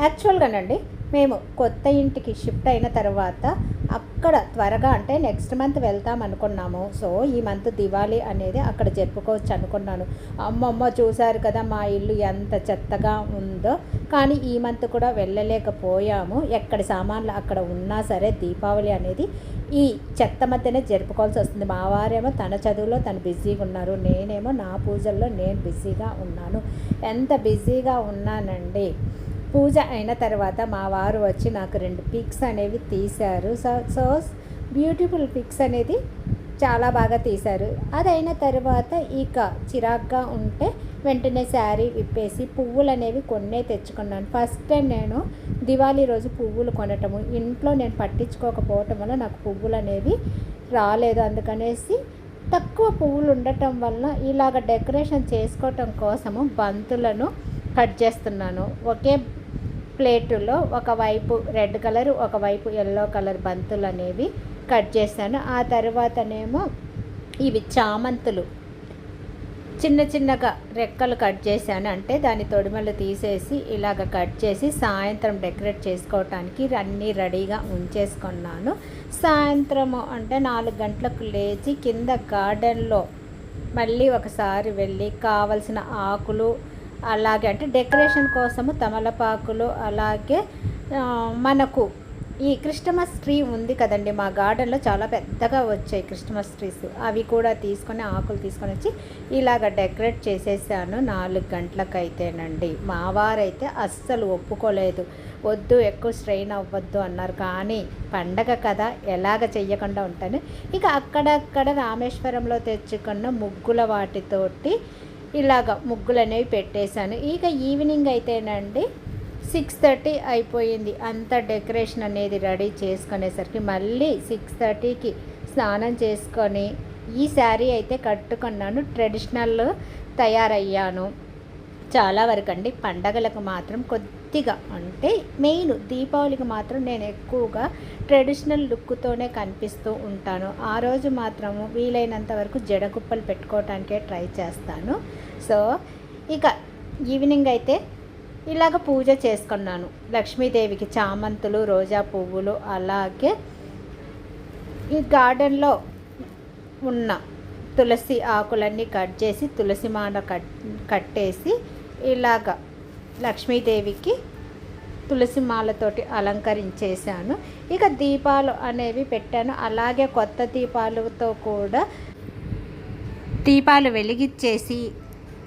యాక్చువల్గానండి మేము కొత్త ఇంటికి షిఫ్ట్ అయిన తర్వాత అక్కడ త్వరగా అంటే నెక్స్ట్ మంత్ వెళ్తాం అనుకున్నాము. సో ఈ మంత్ దివాళీ అనేది అక్కడ జరుపుకోవచ్చు అనుకున్నాను. అమ్మమ్మ చూశారు కదా మా ఇల్లు ఎంత చెత్తగా ఉందో. కానీ ఈ మంత్ కూడా వెళ్ళలేకపోయాము. ఎక్కడి సామాన్లు అక్కడ ఉన్నా సరే దీపావళి అనేది ఈ చెత్త మధ్యనే జరుపుకోవాల్సి వస్తుంది. మా వారేమో తన చదువులో తను బిజీగా ఉన్నారు. నేనేమో నా పూజల్లో నేను బిజీగా ఉన్నాను. ఎంత బిజీగా ఉన్నానండి? పూజ అయిన తర్వాత మా వారు వచ్చి నాకు రెండు పిక్స్ అనేవి తీశారు. సో సో బ్యూటిఫుల్ పిక్స్ అనేది చాలా బాగా తీశారు. అది అయిన తర్వాత ఇక చిరాగ్గా ఉంటే వెంటనే శారీ విప్పేసి పువ్వులు అనేవి కొన్నే తెచ్చుకున్నాను. ఫస్ట్ టైం నేను దివాళీ రోజు పువ్వులు కొనటము. ఇంట్లో నేను పట్టించుకోకపోవటం వల్ల నాకు పువ్వులు అనేవి రాలేదు. అందుకనేసి తక్కువ పువ్వులు ఉండటం వల్ల ఇలాగ డెకరేషన్ చేసుకోవటం కోసము బంతులను కట్ చేస్తున్నాను. ఒకే ప్లేటులో ఒకవైపు రెడ్ కలర్ ఒకవైపు ఎల్లో కలర్ బంతులు అనేవి కట్ చేశాను. ఆ తర్వాతనేమో ఇవి చామంతులు. చిన్న చిన్నగా రెక్కలు కట్ చేశాను. అంటే దాని తొడిమలు తీసేసి ఇలాగ కట్ చేసి సాయంత్రం డెకరేట్ చేసుకోవటానికి అన్నీ రెడీగా ఉంచేసుకున్నాను. సాయంత్రము అంటే నాలుగు గంటలకు లేచి కింద గార్డెన్లో మళ్ళీ ఒకసారి వెళ్ళి కావలసిన ఆకులు అలాగే అంటే డెకరేషన్ కోసము తమలపాకులు అలాగే మనకు ఈ క్రిస్టమస్ ట్రీ ఉంది కదండి. మా గార్డెన్లో చాలా పెద్దగా వచ్చాయి క్రిస్టమస్ ట్రీస్. అవి కూడా తీసుకొని ఆకులు తీసుకొని వచ్చి ఇలాగ డెకరేట్ చేసేసాను నాలుగు గంటలకైతేనండి. మా వారైతే అస్సలు ఒప్పుకోలేదు. వద్దు ఎక్కువ స్ట్రెయిన్ అవ్వద్దు అన్నారు. కానీ పండగ కదా ఎలాగ చెయ్యకుండా ఉంటాను. ఇక అక్కడక్కడ రామేశ్వరంలో తెచ్చుకున్న ముగ్గుల వాటితోటి ఇలాగ ముగ్గులు అనేవి పెట్టేశాను. ఇక ఈవినింగ్ అయితేనండి సిక్స్ థర్టీ అయిపోయింది. అంత డెకరేషన్ అనేది రెడీ చేసుకునేసరికి మళ్ళీ సిక్స్ థర్టీకి స్నానం చేసుకొని ఈ శారీ అయితే కట్టుకున్నాను. ట్రెడిషనల్ తయారయ్యాను. చాలా వరకు అండి పండగలకు మాత్రం కొద్ది కొద్దిగా అంటే మెయిన్ దీపావళికి మాత్రం నేను ఎక్కువగా ట్రెడిషనల్ లుక్తోనే కనిపిస్తూ ఉంటాను. ఆ రోజు మాత్రము వీలైనంత వరకు జడగుప్పలు పెట్టుకోవటానికే ట్రై చేస్తాను. సో ఇక ఈవినింగ్ అయితే ఇలాగ పూజ చేసుకున్నాను. లక్ష్మీదేవికి చామంతులు రోజా పువ్వులు అలాగే ఈ గార్డెన్లో ఉన్న తులసి ఆకులన్నీ కట్ చేసి తులసి మాల కట్ కట్టేసి ఇలాగ లక్ష్మీదేవికి తులసి మాలతోటి అలంకరించేశాను. ఇక దీపాలు అనేవి పెట్టాను. అలాగే కొత్త దీపాలతో కూడా దీపాలు వెలిగించేసి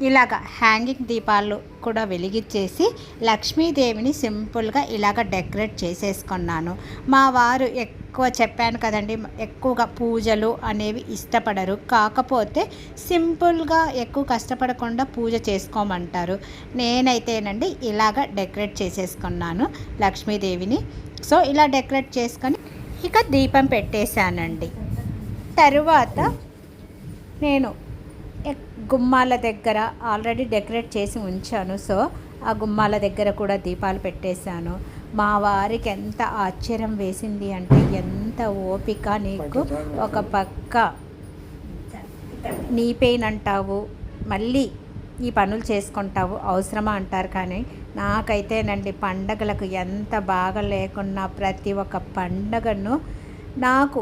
ఇలాగ హ్యాంగింగ్ దీపాలు కూడా వెలిగించేసి లక్ష్మీదేవిని సింపుల్గా ఇలాగ డెకరేట్ చేసేసుకున్నాను. మా వారు ఎక్కువ చెప్పాను కదండి ఎక్కువగా పూజలు అనేవి ఇష్టపడరు. కాకపోతే సింపుల్గా ఎక్కువ కష్టపడకుండా పూజ చేసుకోమంటారు. నేనైతేనండి ఇలాగ డెకరేట్ చేసేసుకున్నాను లక్ష్మీదేవిని. సో ఇలా డెకరేట్ చేసుకొని ఇక దీపం పెట్టేశానండి. తరువాత నేను గుమ్మాల దగ్గర ఆల్రెడీ డెకరేట్ చేసి ఉంచాను. సో ఆ గుమ్మాల దగ్గర కూడా దీపాలు పెట్టేశాను. మా వారికి ఎంత ఆశ్చర్యం వేసింది అంటే ఎంత ఓపిక నీకు? ఒక పక్క నీ పెయిన్ అంటావు మళ్ళీ ఈ పనులు చేసుకుంటావు అవసరమా అంటారు కానీ నాకైతేనండి పండగలకు ఎంత బాగా లేకున్నా ప్రతి ఒక్క పండగను నాకు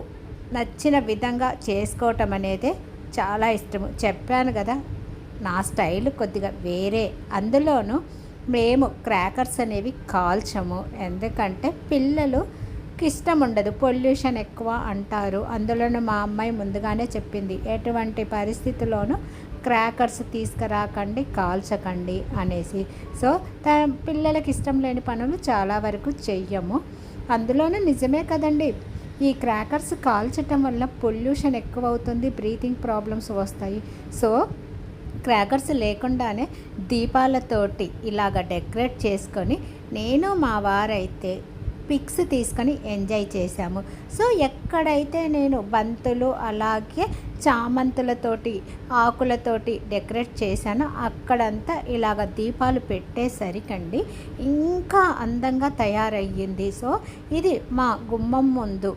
నచ్చిన విధంగా చేసుకోవటం అనేది చాలా ఇష్టము. చెప్పాను కదా నా స్టైల్ కొద్దిగా వేరే. అందులోనూ మేము క్రాకర్స్ అనేవి కాల్చము. ఎందుకంటే పిల్లలు ఇష్టం ఉండదు పొల్యూషన్ ఎక్కువ అంటారు. అందులోనూ మా అమ్మాయి ముందుగానే చెప్పింది. ఎటువంటి పరిస్థితిలోనూ క్రాకర్స్ తీసుకురాకండి కాల్చకండి అనేసి. సో త పిల్లలకి ఇష్టం లేని పనులు చాలా వరకు చెయ్యము. అందులోనూ నిజమే కదండి. ఈ క్రాకర్స్ కాల్చటం వల్ల పొల్యూషన్ ఎక్కువ అవుతుంది బ్రీతింగ్ ప్రాబ్లమ్స్ వస్తాయి. సో క్రాకర్స్ లేకుండానే దీపాలతోటి ఇలాగ డెకరేట్ చేసుకొని నేను మా వారైతే పిక్స్ తీసుకొని ఎంజాయ్ చేశాము. సో ఎక్కడైతే నేను బంతులు అలాగే చామంతులతోటి ఆకులతోటి డెకరేట్ చేశానో అక్కడంతా ఇలాగ దీపాలు పెట్టేసరికండి ఇంకా అందంగా తయారయ్యింది. సో ఇది మా గుమ్మం ముందు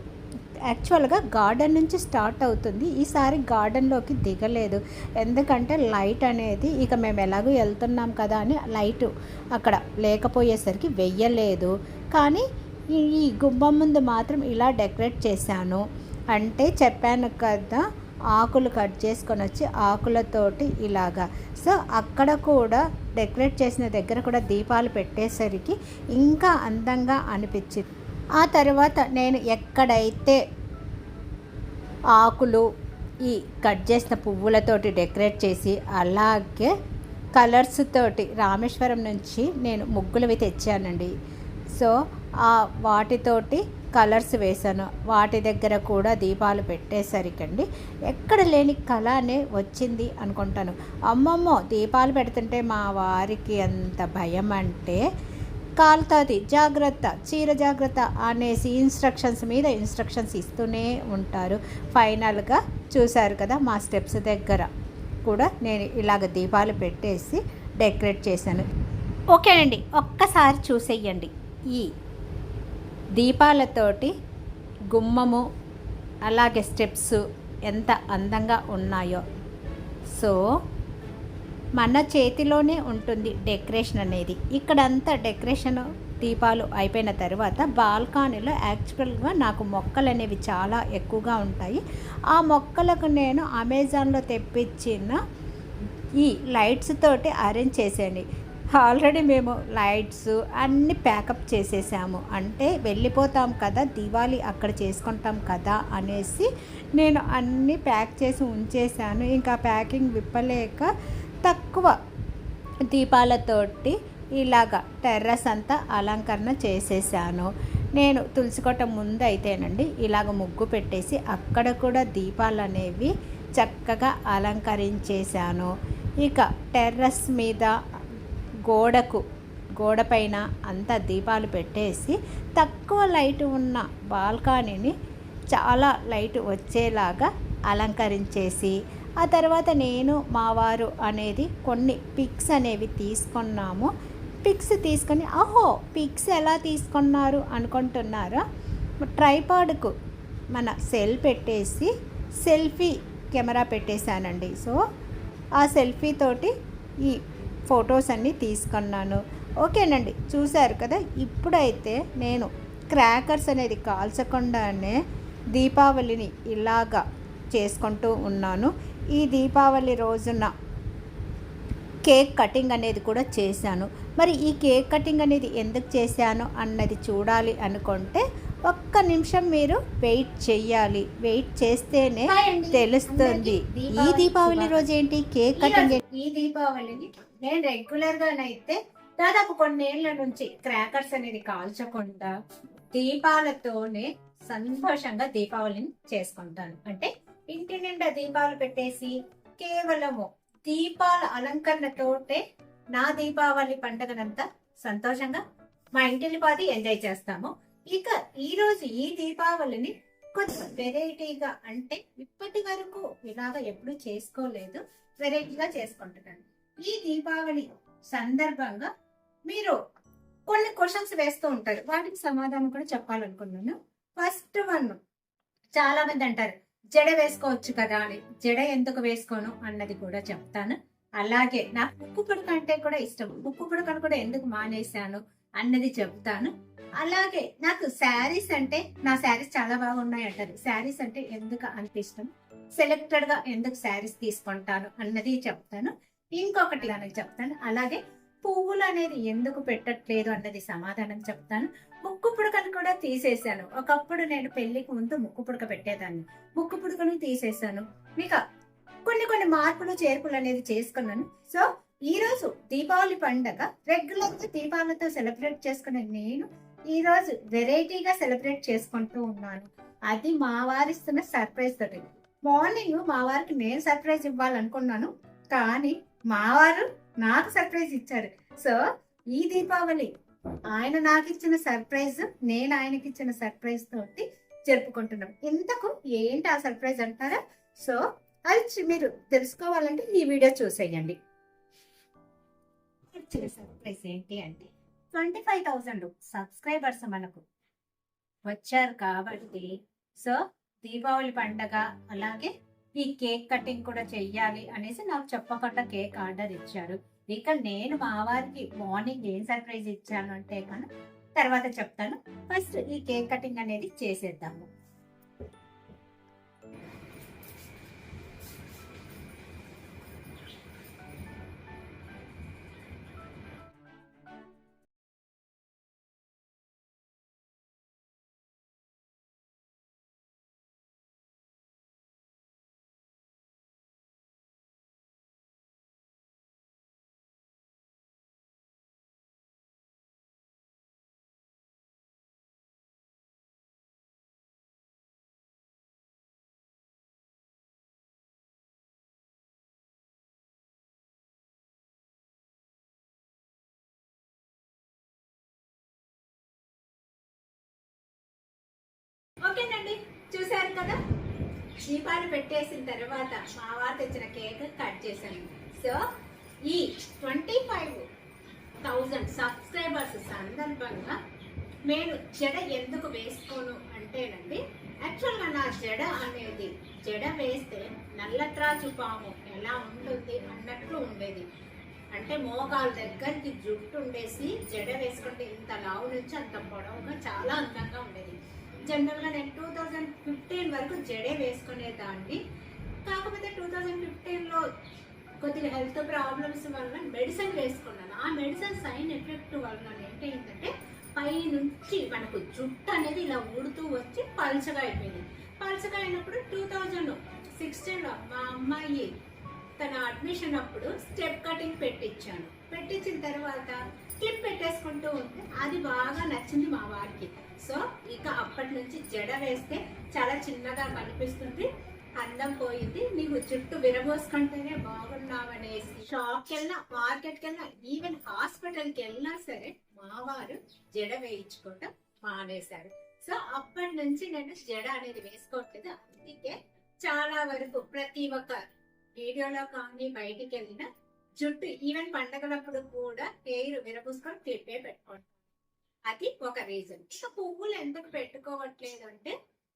యాక్చువల్గా గార్డెన్ నుంచి స్టార్ట్ అవుతుంది. ఈసారి గార్డెన్లోకి దిగలేదు. ఎందుకంటే లైట్ అనేది ఇక మేము ఎలాగో వెళ్తున్నాం కదా అని లైట్ అక్కడ లేకపోయేసరికి వెయ్యలేదు. కానీ ఈ గుమ్మం ముందు మాత్రం ఇలా డెకరేట్ చేశాను. అంటే చెప్పాను కదా ఆకులు కట్ చేసుకొని వచ్చి ఆకులతోటి ఇలాగా. సో అక్కడ కూడా డెకరేట్ చేసిన దగ్గర కూడా దీపాలు పెట్టేసరికి ఇంకా అందంగా అనిపించింది. ఆ తర్వాత నేను ఎక్కడైతే ఆకులు ఈ కట్ చేసిన పువ్వులతోటి డెకరేట్ చేసి అలాగే కలర్స్ తోటి రామేశ్వరం నుంచి నేను ముగ్గులవి తెచ్చానండి. సో ఆ వాటితోటి కలర్స్ వేశాను. వాటి దగ్గర కూడా దీపాలు పెట్టేసరికండి. ఎక్కడ లేని కళ అనే వచ్చింది అనుకుంటాను. అమ్మమ్మో దీపాలు పెడుతుంటే మా వారికి అంత భయం అంటే కాలుతుంది. జాగ్రత్త చీర జాగ్రత్త అనేసి ఇన్స్ట్రక్షన్స్ మీద ఇన్స్ట్రక్షన్స్ ఇస్తూనే ఉంటారు. ఫైనల్గా చూశారు కదా మా స్టెప్స్ దగ్గర కూడా నేను ఇలాగ దీపాలు పెట్టేసి డెకరేట్ చేశాను. ఓకేనండి ఒక్కసారి చూసేయండి. ఈ దీపాలతోటి గుమ్మము అలాగే స్టెప్స్ ఎంత అందంగా ఉన్నాయో. సో మన చేతిలోనే ఉంటుంది డెకరేషన్ అనేది. ఇక్కడంతా డెకరేషన్ దీపాలు అయిపోయిన తర్వాత బాల్కనీలో యాక్చువల్గా నాకు మొక్కలు అనేవి చాలా ఎక్కువగా ఉంటాయి. ఆ మొక్కలకు నేను అమెజాన్లో తెప్పించిన ఈ లైట్స్ తోటి అరేంజ్ చేసేయండి. ఆల్రెడీ మేము లైట్స్ అన్నీ ప్యాకప్ చేసేసాము. అంటే వెళ్ళిపోతాం కదా దివాళీ అక్కడ చేసుకుంటాం కదా అనేసి నేను అన్నీ ప్యాక్ చేసి ఉంచేసాను. ఇంకా ప్యాకింగ్ విప్పలేక తక్కువ దీపాలతోటి ఇలాగ టెర్రస్ అంతా అలంకరణ చేసేసాను. నేను తులసికోట ముందు అయితేనండి ఇలాగ ముగ్గు పెట్టేసి అక్కడ కూడా దీపాలు అనేవి చక్కగా అలంకరించేశాను. ఇక టెర్రస్ మీద గోడకు గోడపైన అంతా దీపాలు పెట్టేసి తక్కువ లైట్ ఉన్న బాల్కనీని చాలా లైట్ వచ్చేలాగా అలంకరించేసి ఆ తర్వాత నేను మా వారు అనేది కొన్ని పిక్స్ అనేవి తీసుకున్నాము. పిక్స్ తీసుకొని అహో పిక్స్ ఎలా తీసుకున్నారు? అనుకుంటున్నారా? ట్రైపాడ్కు మన సెల్ పెట్టేసి సెల్ఫీ కెమెరా పెట్టేశానండి. సో ఆ సెల్ఫీ తోటి ఈ ఫొటోస్ అన్నీ తీసుకున్నాను. ఓకేనండి చూశారు కదా? ఇప్పుడైతే నేను క్రాకర్స్ అనేది కాల్చకుండానే దీపావళిని ఇలాగా చేసుకుంటూ ఉన్నాను. ఈ దీపావళి రోజున కేక్ కటింగ్ అనేది కూడా చేశాను. మరి ఈ కేక్ కటింగ్ అనేది ఎందుకు చేశాను అన్నది చూడాలి అనుకుంటే ఒక్క నిమిషం మీరు వెయిట్ చెయ్యాలి. వెయిట్ చేస్తేనే. తెలుస్తుంది. ఈ దీపావళి రోజు ఏంటి? కేక్ కటింగ్ ఈ దీపావళిని నేను రెగ్యులర్ గానైతే దాదాపు కొన్నేళ్ళ నుంచి క్రాకర్స్ అనేది కాల్చకుండా దీపాలతోనే సంతోషంగా దీపావళిని చేసుకుంటాను. అంటే ఇంటి నిండా దీపాలు పెట్టేసి కేవలము దీపాల అలంకరణతోటే నా దీపావళి పండుగనంతా సంతోషంగా మా ఇంటిని పాది ఎంజాయ్ చేస్తాము. ఇక ఈ రోజు ఈ దీపావళిని కొంచెం వెరైటీగా అంటే ఇప్పటి వరకు ఇలాగ ఎప్పుడు చేసుకోలేదు. వెరైటీగా చేసుకుంటున్నాను. ఈ దీపావళి సందర్భంగా మీరు కొన్ని క్వశ్చన్స్ వేస్తూ ఉంటారు. వాటికి సమాధానం కూడా చెప్పాలనుకున్నాను. ఫస్ట్ వన్ చాలా మంది అంటారు జడ వేసుకోవచ్చు కదా అని. జడ ఎందుకు వేసుకోను అన్నది కూడా చెప్తాను. అలాగే నాకు ముక్కు పుడక అంటే కూడా ఇష్టం. ముక్కు పుడకను కూడా ఎందుకు మానేశాను అన్నది చెప్తాను. అలాగే నాకు శారీస్ అంటే నా శారీస్ చాలా బాగున్నాయి అంటారు శారీస్ అంటే ఎందుకు అంత ఇష్టం? సెలెక్టెడ్గా ఎందుకు శారీస్ తీసుకుంటాను అన్నది చెప్తాను. ఇంకొకటి దానికి చెప్తాను. అలాగే పువ్వులు అనేది ఎందుకు పెట్టట్లేదు అన్నది సమాధానం చెప్తాను. ముక్కు పుడకలు కూడా తీసేశాను. ఒకప్పుడు నేను పెళ్ళికి ముందు ముక్కు పుడక పెట్టేదాన్ని. ముక్కు పుడకను తీసేశాను. ఇక కొన్ని కొన్ని మార్పులు చేర్పులు అనేది చేసుకున్నాను. సో ఈ రోజు దీపావళి పండగ రెగ్యులర్గా దీపావళితో సెలబ్రేట్ చేసుకునే నేను ఈ రోజు వెరైటీగా సెలబ్రేట్ చేసుకుంటూ ఉన్నాను. అది మా వారిస్తున్న సర్ప్రైజ్ తోటి. మార్నింగ్ మా వారికి నేను సర్ప్రైజ్ ఇవ్వాలనుకున్నాను. కానీ మా వారు నాకు సర్ప్రైజ్ ఇచ్చారు సో ఈ దీపావళి ఆయన నాకు ఇచ్చిన సర్ప్రైజ్ నేను ఆయనకి ఇచ్చిన సర్ప్రైజ్ తోటి జరుపుకుంటున్నాం. ఇంతకు ఏంటి ఆ సర్ప్రైజ్ అంటారా? సో అది మీరు తెలుసుకోవాలంటే ఈ వీడియో చూసేయండి. ఇచ్చిన సర్ప్రైజ్ ఏంటి అంటే ట్వంటీ ఫైవ్ థౌసండ్ సబ్స్క్రైబర్స్ మనకు వచ్చారు కాబట్టి సో దీపావళి పండగ అలాగే ఈ కేక్ కటింగ్ కూడా చెయ్యాలి అనేసి నాకు చెప్పకుండా కేక్ ఆర్డర్ ఇచ్చారు. ఇక నేను మా వారికి మార్నింగ్ ఏం సర్ప్రైజ్ ఇచ్చాను అంటే కనుక తర్వాత చెప్తాను. ఫస్ట్ ఈ కేక్ కటింగ్ అనేది చేసేద్దాము. చూశారు కదా? దీపాలు పెట్టేసిన తర్వాత మా వారు తెచ్చిన కేక్ కట్ చేశాను. సో ఈ ట్వంటీ ఫైవ్ థౌజండ్ సబ్స్క్రైబర్స్ సందర్భంగా నేను జడ ఎందుకు వేసుకోను అంటేనండి యాక్చువల్గా నా జడ అనేది జడ వేస్తే నల్లత్రాచు పాము ఎలా ఉంటుంది అన్నట్లు ఉండేది. అంటే మోకాల దగ్గరికి జుట్టు ఉండేసి జడ వేసుకుంటే ఇంత లావు నుంచి అంత పొడవుగా చాలా అందంగా ఉండేది. జనరల్గా నేను టూ థౌజండ్ ఫిఫ్టీన్ వరకు జడే వేసుకునేదాన్ని. కాకపోతే టూ థౌజండ్ ఫిఫ్టీన్లో కొద్దిగా హెల్త్ ప్రాబ్లమ్స్ వలన మెడిసిన్ వేసుకున్నాను. ఆ మెడిసిన్ సైన్ ఎఫెక్ట్ వలన ఏంటంటే పై నుంచి మనకు జుట్టు అనేది ఇలా ఊడుతూ వచ్చి పలచగా అయిపోయింది. పలచగా అయినప్పుడు టూ థౌజండ్ సిక్స్టీన్లో మా అమ్మాయి తన అడ్మిషన్ అప్పుడు స్టెప్ కటింగ్ పెట్టించాను పెట్టించిన తర్వాత క్లిప్ పెట్టేసుకుంటూ ఉంటే అది బాగా నచ్చింది మా వారికి. సో ఇక అప్పటి నుంచి జడ వేస్తే చాలా చిన్నగా కనిపిస్తుంది. అందం పోయింది. నీకు జుట్టు విరబోసుకుంటేనే బాగున్నావనేసి షాప్కి వెళ్ళినా మార్కెట్కి వెళ్ళినా ఈవెన్ హాస్పిటల్కి వెళ్ళినా సరే మా వారు జడ వేయించుకోవటం మానేశారు. సో అప్పటి నుంచి నేను జడ అనేది వేసుకోవట్లేదు. అందుకే చాలా వరకు ప్రతి ఒక్క వీడియోలో కానీ బయటికి వెళ్ళిన జుట్టు ఈవెన్ పండగలప్పుడు కూడా హెయిర్ విరబూసుకొని క్లిప్పే పెట్టుకోండి అది ఒక రీజన్ ఇక పువ్వులు ఎందుకు పెట్టుకోవట్లేదు అంటే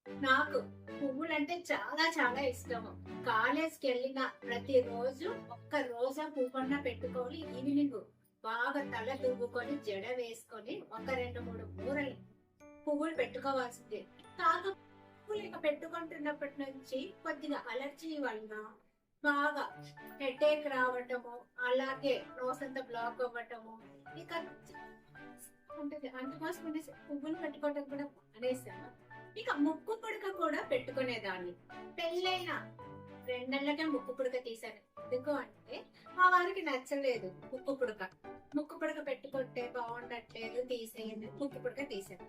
నాకు పువ్వులు అంటే చాలా చాలా ఇష్టము కాలేజ్కి వెళ్ళిన ప్రతి రోజు ఒక్క రోజా పువ్వన్నా పెట్టుకోవాలి. ఈవినింగ్ బాగా తల దువ్వుకొని జడ వేసుకొని ఒక రెండు మూడు మూరలు పువ్వులు పెట్టుకోవాల్సిందే. కాక పువ్వులు ఇక పెట్టుకుంటున్నప్పటి నుంచి కొద్దిగా అలర్జీ వలన బాగా హెడేక్ రావటము అలాగే రోజంతా బ్లాక్ అవ్వటము ఇక ఉంటుంది. అందుకోసం అనేసి పువ్వులు పెట్టుకోవటం కూడా అనేసాను ఇక ముక్కు పుడక కూడా పెట్టుకునేదాన్ని. పెళ్ళైన రెండేళ్ళకే ముక్కు పుడక తీశాను. ఎందుకు అంటే మా వారికి నచ్చలేదు ముక్కు పుడక. ముక్కు పుడక పెట్టుకుంటే బాగుండట్లేదు తీసేయండి. ముక్కు పుడక తీసాను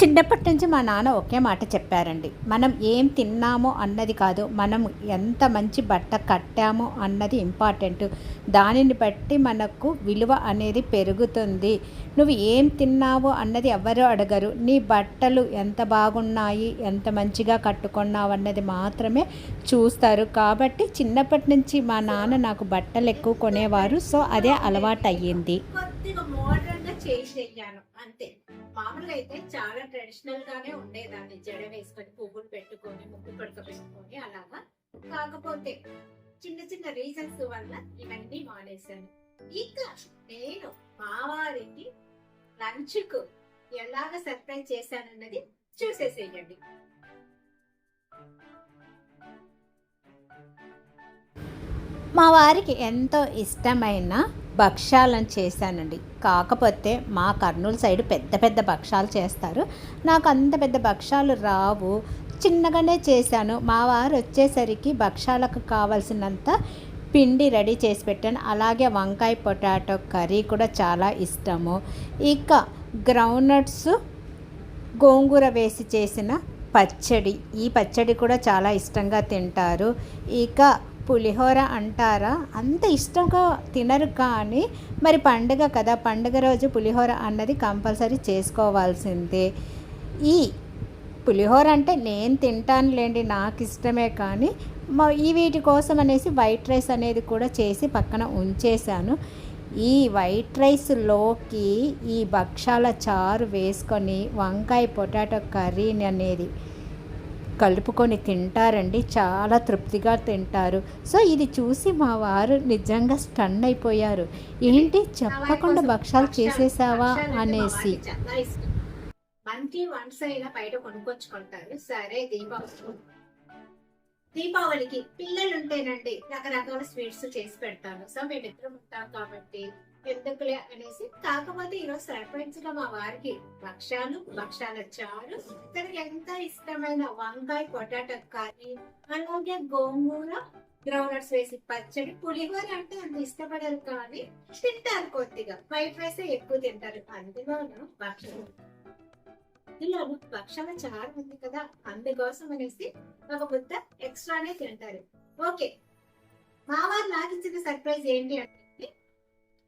చిన్నప్పటి నుంచి మా నాన్న ఒకే మాట చెప్పారండి. మనం ఏం తిన్నామో అన్నది కాదు మనం ఎంత మంచి బట్ట కట్టామో అన్నది ఇంపార్టెంట్. దానిని బట్టి మనకు విలువ అనేది పెరుగుతుంది. నువ్వు ఏం తిన్నావో అన్నది ఎవరు అడగరు. నీ బట్టలు ఎంత బాగున్నాయి ఎంత మంచిగా కట్టుకున్నావు అన్నది మాత్రమే చూస్తారు. కాబట్టి చిన్నప్పటి నుంచి మా నాన్న నాకు బట్టలు ఎక్కువ కొనేవారు. సో అదే అలవాటు అయ్యింది కొద్దిగా అంతే. మామూలుగా అయితే చాలా ట్రెడిషనల్ గానే ఉండేదాన్ని. జడ వేసుకొని పువ్వులు పెట్టుకొని ముక్కు పడక పెట్టుకొని అలాగా. కాకపోతే చిన్న చిన్న రీజన్స్ వల్ల ఇవన్నీ మానేశాను. ఇంకా నేను మా వారికి లంచ్కు ఎలాగ సర్ప్రైజ్ చేశానన్నది చూసేసేయండి. మా వారికి ఎంతో ఇష్టమైన భక్ష్యాలను చేశానండి. కాకపోతే మా కర్నూలు సైడ్ పెద్ద పెద్ద భక్షాలు చేస్తారు. నాకు అంత పెద్ద భక్షాలు రావు. చిన్నగానే చేశాను. మా వారు వచ్చేసరికి భక్షాలకు కావాల్సినంత పిండి రెడీ చేసి పెట్టాను. అలాగే వంకాయ పొటాటో కర్రీ కూడా చాలా ఇష్టము. ఇక గ్రౌండ్నట్స్ గోంగూర వేసి చేసిన పచ్చడి. ఈ పచ్చడి కూడా చాలా ఇష్టంగా తింటారు. ఇక పులిహోర అంటారా? అంత ఇష్టంగా తినరు కానీ మరి పండుగ కదా పండుగ రోజు పులిహోర అన్నది కంపల్సరీ చేసుకోవాల్సిందే. ఈ పులిహోర అంటే నేను తింటానులేండి నాకు ఇష్టమే కానీ మా ఈ వీటి కోసం అనేసి వైట్ రైస్ అనేది కూడా చేసి పక్కన ఉంచేశాను. ఈ వైట్ రైస్లోకి ఈ భక్షాల చారు వేసుకొని వంకాయ పొటాటో కర్రీ అనేది కలుపుకొని తింటారండి. చాలా తృప్తిగా తింటారు. సో ఇది చూసి మా వారు నిజంగా స్టన్ అయిపోయారు. ఏంటి? చెప్పకుండా భక్షాలు చేసేసావా అనేసి. మంత్లీ వన్స్ అయినా బయట కొనుక్కొచ్చుకుంటారు. సరే దీపావళి. దీపావళికి పిల్లలు ఉంటేనండి రకరకాల స్వీట్స్ చేసి పెడతాను. సో మేమిద్దరం ఉంటాం కాబట్టి ఎందుకులే అనేసి కాకపోతే ఈరోజు సర్ప్రైజ్గా మా వారికి భక్షాలు భక్షాల చారు తనకి ఎంత ఇష్టమైన వంకాయ పొటాటో కర్రీ అలాగే గోంగూర గ్రౌండ్స్ వేసి పచ్చడి పులిహోర అంటే అంత ఇష్టపడరు కానీ తింటారు కొద్దిగా. ఫ్రైడ్ రైస్ ఎక్కువ తింటారు. అందులోనూ భక్షాలు ఇందులోనూ భక్షణ చారు ఉంది కదా. అందుకోసం అనేసి ఒక ముద్ద ఎక్స్ట్రానే తింటారు. ఓకే మా వారు నాకు ఇచ్చిన సర్ప్రైజ్ ఏంటి అంటే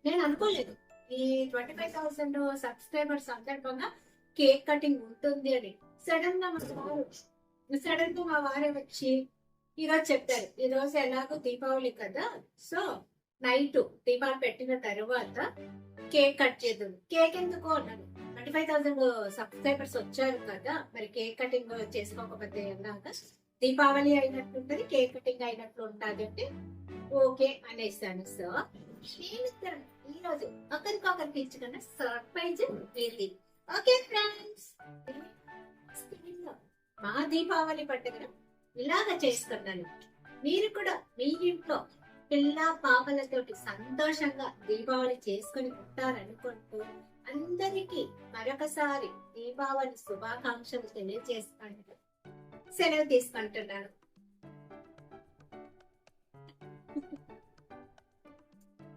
నేను అనుకోలేదు. ఈ ట్వంటీ ఫైవ్ థౌసండ్ సబ్స్క్రైబర్ సందర్భంగా కేక్ కటింగ్ ఉంటుంది అని. సడన్గా మా వారు సడన్గా మా వారే వచ్చి ఈరోజు చెప్పారు. ఈరోజు ఎలాగో దీపావళి కదా సో నైట్ దీపాలు పెట్టిన తర్వాత కేక్ కట్ చేద్దాం. కేక్ ఎందుకు అన్నాను ట్వంటీ ఫైవ్ థౌసండ్ సబ్స్క్రైబర్స్ వచ్చారు కదా మరి కేక్ కటింగ్ చేసుకోకపోతే ఎలాగా? దీపావళి అయినట్టుంటది కేక్ కటింగ్ అయినట్లు ఉంటుంది అంటే ఓకే అనేసాను సో ఈ రోజు సర్ప్రైజ్ ఓకే ఫ్రెండ్స్ మా దీపావళి పండుగ ఇలాగ చేసుకున్నాను మీరు కూడా మీ ఇంట్లో పిల్ల పాపలతోటి సంతోషంగా దీపావళి చేసుకుని ఉంటారనుకుంటూ అందరికీ మరొకసారి దీపావళి శుభాకాంక్షలు తెలియజేసుకుంటూ సెలవు తీసుకుంటున్నాను.